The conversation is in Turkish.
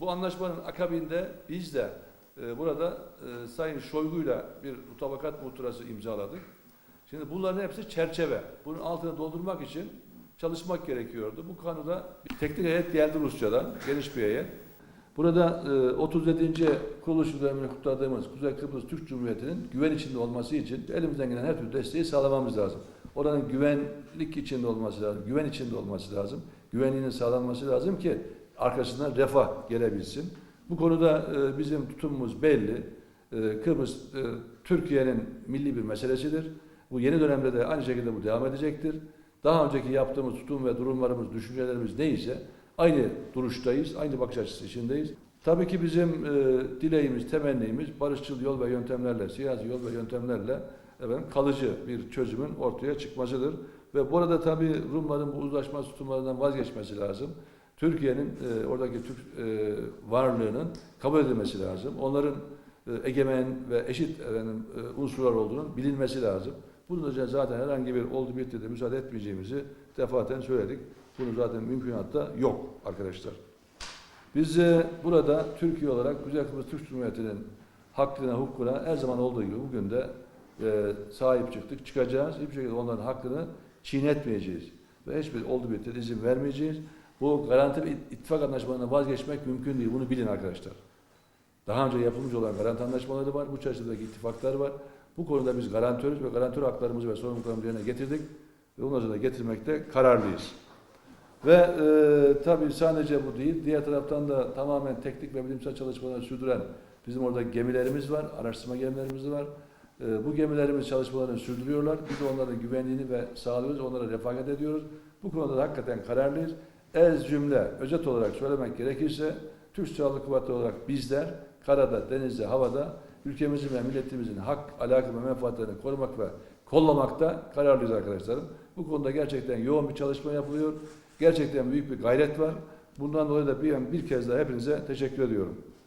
Bu anlaşmanın akabinde biz de e, burada e, Sayın Şoygu'yla bir mutabakat muhtırası imzaladık. Şimdi bunların hepsi çerçeve. Bunun altını doldurmak için çalışmak gerekiyordu. Bu konuda bir teknik heyet geldi Rusya'dan, geniş bir heyet. Burada e, 37. kuruluş dönümünü kutladığımız Kuzey Kıbrıs Türk Cumhuriyeti'nin güven içinde olması için elimizden gelen her türlü desteği sağlamamız lazım. Oranın güvenlik içinde olması lazım, güven içinde olması lazım. Güvenliğinin sağlanması lazım ki arkasından refah gelebilsin. Bu konuda e, bizim tutumumuz belli. E, Kıbrıs e, Türkiye'nin milli bir meselesidir. Bu yeni dönemde de aynı şekilde bu devam edecektir. Daha önceki yaptığımız tutum ve durumlarımız, düşüncelerimiz neyse aynı duruştayız, aynı bakış açısı içindeyiz. Tabii ki bizim e, dileğimiz, temennimiz barışçıl yol ve yöntemlerle, siyasi yol ve yöntemlerle efendim, kalıcı bir çözümün ortaya çıkmasıdır. Ve bu arada tabii Rumların bu uzlaşma tutumlarından vazgeçmesi lazım. Türkiye'nin e, oradaki Türk e, varlığının kabul edilmesi lazım. Onların e, egemen ve eşit efendim, e, unsurlar olduğunun bilinmesi lazım. Bunun için zaten herhangi bir oldu bitti de müsaade etmeyeceğimizi defaten söyledik. Bunun zaten mümkünatta yok arkadaşlar. Biz e, burada Türkiye olarak Kuzey Kıbrıs Türk Cumhuriyeti'nin hakkına, hukukuna her zaman olduğu gibi bugün de e, sahip çıktık, çıkacağız. Hiçbir şekilde onların hakkını çiğnetmeyeceğiz. Ve hiçbir oldu bitti izin vermeyeceğiz. Bu garanti ve ittifak anlaşmalarından vazgeçmek mümkün değil. Bunu bilin arkadaşlar. Daha önce yapılmış olan garanti anlaşmaları var. Bu çerçevedeki ittifaklar var. Bu konuda biz garantörüz ve garantör haklarımızı ve sorumluluklarımızı yerine getirdik. Ve onları da getirmekte kararlıyız. Ve e, tabii sadece bu değil, diğer taraftan da tamamen teknik ve bilimsel çalışmaları sürdüren bizim orada gemilerimiz var, araştırma gemilerimiz var. E, bu gemilerimiz çalışmalarını sürdürüyorlar. Biz onların güvenliğini ve sağlıyoruz, onlara refakat ediyoruz. Bu konuda da hakikaten kararlıyız. Ez cümle, özet olarak söylemek gerekirse, Türk Silahlı Kuvvetleri olarak bizler karada, denizde, havada ülkemizin ve milletimizin hak, alaka ve menfaatlerini korumak ve kollamakta kararlıyız arkadaşlarım. Bu konuda gerçekten yoğun bir çalışma yapılıyor. Gerçekten büyük bir gayret var. Bundan dolayı da bir, bir kez daha hepinize teşekkür ediyorum.